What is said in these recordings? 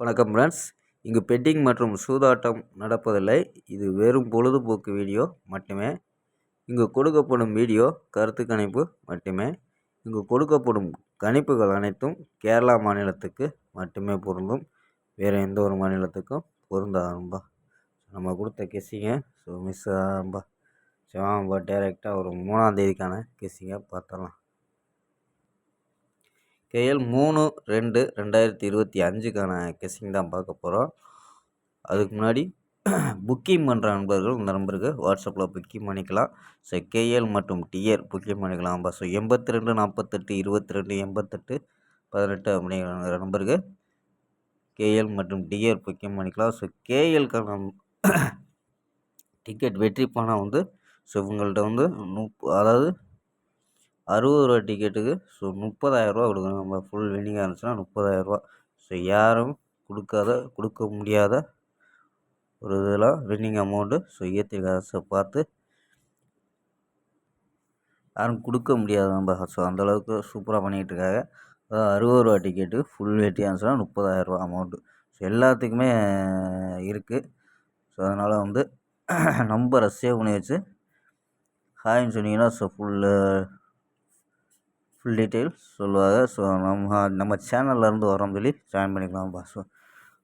வணக்கம் ஃப்ரெண்ட்ஸ் இங்கு பெட்டிங் மற்றும் சூதாட்டம் நடப்பதில்லை. இது வெறும் பொழுதுபோக்கு வீடியோ மட்டுமே. இங்கு கொடுக்கப்படும் வீடியோ கருத்து கணிப்பு மட்டுமே. இங்கு கொடுக்கப்படும் கணிப்புகள் அனைத்தும் கேரளா மாநிலத்துக்கு மட்டுமே பொருந்தும். வேறு எந்த ஒரு மாநிலத்துக்கும் பொருந்தாதும்பா. நம்ம கொடுத்த கெஸ்ஸிங்க ஸோ மிஸ் ஆகும்பா சிவாம்பா டேரெக்டாக ஒரு மூணாந்தேதிக்கான கெஸ்ஸிங்கை பார்த்துடலாம். கேஎல் மூணு ரெண்டு ரெண்டாயிரத்தி இருபத்தி அஞ்சுக்கான கெஸ்ஸிங் தான் பார்க்க போகிறோம் அதுக்கு முன்னாடி புக்கிங் பண்ணுற நண்பர்கள் இந்த நம்பருக்கு வாட்ஸ்அப்பில் புக்கிங் பண்ணிக்கலாம். ஸோ கேஎல் மற்றும் டிஎர் புக்கிங் பண்ணிக்கலாம்ப்பா ஸோ எண்பத்தி ரெண்டு நாற்பத்தெட்டு இருபத்தி ரெண்டு எண்பத்தெட்டு பதினெட்டு அப்படிங்கிற நம்பருக்கு கேஎல் மற்றும் டிஎர் புக்கிங் பண்ணிக்கலாம். ஸோ கேஎல்க்கான டிக்கெட் வெற்றி பணம் வந்து ஸோ இவங்கள்ட்ட வந்து நூ அதாவது அறுபது ரூபா டிக்கெட்டுக்கு ஸோ முப்பதாயிரரூவா கொடுக்கணும் நம்ம ஃபுல் வின்னிங்காக இருந்துச்சுன்னா முப்பதாயிரரூவா. ஸோ யாரும் கொடுக்காத கொடுக்க முடியாத ஒரு இதெல்லாம் வின்னிங் அமௌண்ட்டு ஸோ ஏற்றிருக்காங்க காசை பார்த்து யாரும் கொடுக்க முடியாது நம்ம. ஸோ அந்தளவுக்கு சூப்பராக பண்ணிகிட்ருக்காங்க அதாவது அறுபது ரூபா டிக்கெட்டு ஃபுல் வெட்டியாக இருந்துச்சுன்னா முப்பதாயிரரூவா அமௌண்ட்டு ஸோ எல்லாத்துக்குமே இருக்குது ஸோ அதனால் வந்து நம்பரை சேவ் பண்ணி வச்சு ஹாய்ன்னு சொன்னீங்கன்னா ஸோ ஃபுல்லு ஃபுல் டீட்டெயில்ஸ் சொல்லுவாங்க. ஸோ நம்ம நம்ம சேனல்லேருந்து வரோம் சொல்லி ஜாயின் பண்ணிக்கலாம்ப்பா ஸோ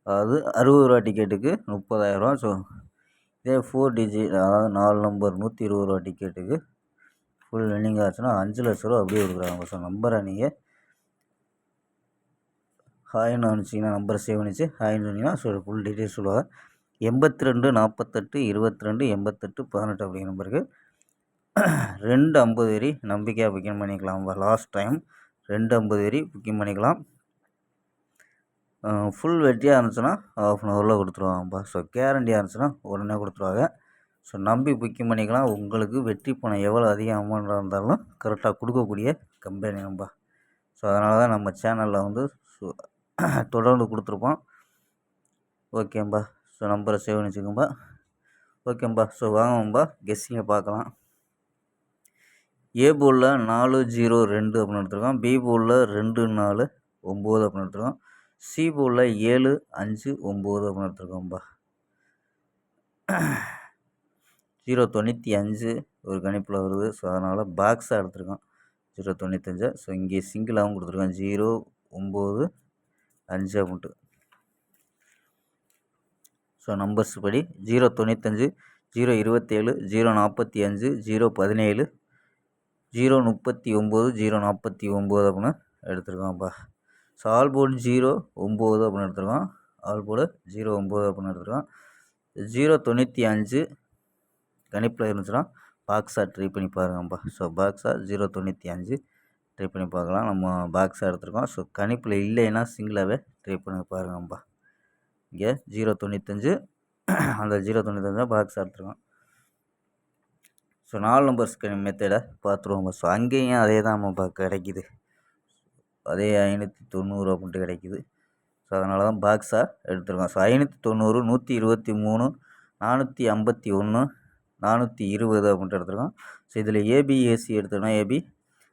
அதாவது அறுபது ரூபா டிக்கெட்டுக்கு முப்பதாயிரரூவா ஸோ இதே ஃபோர் டிஜிட் அதாவது நாலு நம்பர் நூற்றி இருபது ரூபா டிக்கெட்டுக்கு ஃபுல் ரன்னிங் ஆச்சுன்னா அஞ்சு லட்ச ரூபா அப்படியே கொடுக்குறாங்க ஸோ நம்பரை நீங்கள் ஹாய்னு அனுப்பிச்சிங்கன்னா நம்பர் சேவ் பண்ணிச்சு. ஹாய்னு சொன்னீங்கன்னா ஸோ ஃபுல் டீட்டெயில்ஸ் சொல்லுவாங்க. எண்பத்தி ரெண்டு நாற்பத்தெட்டு இருபத்தி ரெண்டு எண்பத்தெட்டு பதினெட்டு அப்படிங்கிற நம்பருக்கு ரெண்டு ஐம்பது வரி நம்பிக்கையாக புக்கிங் பண்ணிக்கலாம். லாஸ்ட் டைம் ரெண்டு ஐம்பது வரி புக்கிங் பண்ணிக்கலாம். ஃபுல் வெட்டியாக இருந்துச்சுன்னா ஆஃப் அன் ஹவரில் கொடுத்துருவாங்கப்பா ஸோ கேரண்டியாக இருந்துச்சுன்னா உடனே கொடுத்துருவாங்க. ஸோ நம்பி புக்கிங் பண்ணிக்கலாம். உங்களுக்கு வெற்றி பணம் எவ்வளோ அதிகம் அமௌண்ட்டாக இருந்தாலும் கரெக்டாக கொடுக்கக்கூடிய கம்பெனி நம்பா ஸோ அதனால தான் நம்ம சேனலில் வந்து தொடர்ந்து கொடுத்துருப்போம். ஓகேம்பா ஸோ நம்பரை சேவ் பண்ணி வச்சுக்கோம்பா ஓகேம்பா ஸோ வாங்கம்பா கெஸ்ஸிங்கை பார்க்கலாம். ஏ போலில் நாலு ஜீரோ ரெண்டு அப்படின்னு எடுத்துருக்கோம் பி போலில் ரெண்டு நாலு ஒம்பது அப்படின்னு எடுத்துருக்கோம் சி போலில் ஏழு அஞ்சு ஒம்பது அப்படின்னு எடுத்துருக்கோம்ப்பா ஜீரோ தொண்ணூற்றி அஞ்சு ஒரு கணிப்பில் வருது. ஸோ அதனால் பாக்ஸாக எடுத்துருக்கோம் ஜீரோ தொண்ணூத்தஞ்சு ஸோ இங்கே சிங்கிளாகவும் கொடுத்துருக்கோம் ஜீரோ ஒம்பது அஞ்சு அப்படின்ட்டு. ஸோ நம்பர்ஸ் படி ஜீரோ தொண்ணூத்தஞ்சு ஜீரோ இருபத்தேழு ஜீரோ நாற்பத்தி அஞ்சு ஜீரோ பதினேழு ஜீரோ முப்பத்தி ஒம்பது ஜீரோ நாற்பத்தி ஒம்பது அப்படின்னு எடுத்துருக்கோம்ப்பா ஸோ ஆல் போர்டு ஜீரோ ஒம்பது அப்படின்னு எடுத்துருக்கோம் ஆல் போர்டு ஜீரோ ஒம்பது அப்படின்னு எடுத்துருக்கோம் ஜீரோ தொண்ணூற்றி அஞ்சு கணிப்பில் இருந்துச்சுன்னா பாக்ஸாக ட்ரை பண்ணி பாருங்கப்பா. ஸோ பாக்ஸாக ஜீரோ தொண்ணூற்றி அஞ்சு ட்ரை பண்ணி பார்க்கலாம். நம்ம பாக்ஸாக எடுத்துருக்கோம். ஸோ கணிப்பில் இல்லைன்னா சிங்கிளாகவே ட்ரை பண்ணி பாருங்கப்பா. இங்கே ஜீரோ தொண்ணூத்தஞ்சு அந்த ஜீரோ தொண்ணூத்தஞ்சு பாக்ஸாக எடுத்துருக்கோம் ஸோ நாலு நம்பர் ஸ்கேன் மெத்தடை பார்த்துருவோம் ஸோ அங்கேயும் அதே தான் நம்ம கிடைக்கிது. அதே ஐநூற்றி தொண்ணூறு அப்படின்ட்டு கிடைக்கிது. ஸோ அதனால தான் பாக்ஸாக எடுத்துருக்கோம். ஸோ ஐநூற்றி தொண்ணூறு நூற்றி இருபத்தி மூணு நானூற்றி ஐம்பத்தி ஒன்று நானூற்றி இருபது அப்படின்ட்டு எடுத்துருக்கோம். ஸோ இதில் ஏபி ஏசி எடுத்தோம்னா ஏபி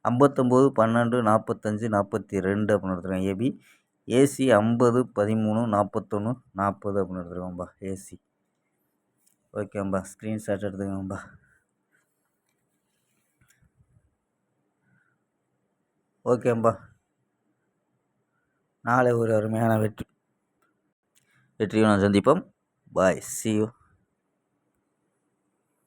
ஐம்பத்தொம்போது பன்னெண்டு நாற்பத்தஞ்சு நாற்பத்தி ரெண்டு அப்படின்னு எடுத்துருக்கோம். ஏபி ஏசி ஐம்பது பதிமூணு நாற்பத்தொன்று நாற்பது அப்படின்னு எடுத்துருக்கோம்பா ஏசி ஓகேம்பா ஸ்க்ரீன்ஷாட் எடுத்துக்கோங்கப்பா ஓகேம்பா. நாளை ஒரு அருமையான வெற்றி. வெற்றியை நான் சந்திப்போம். பாய் சி யூ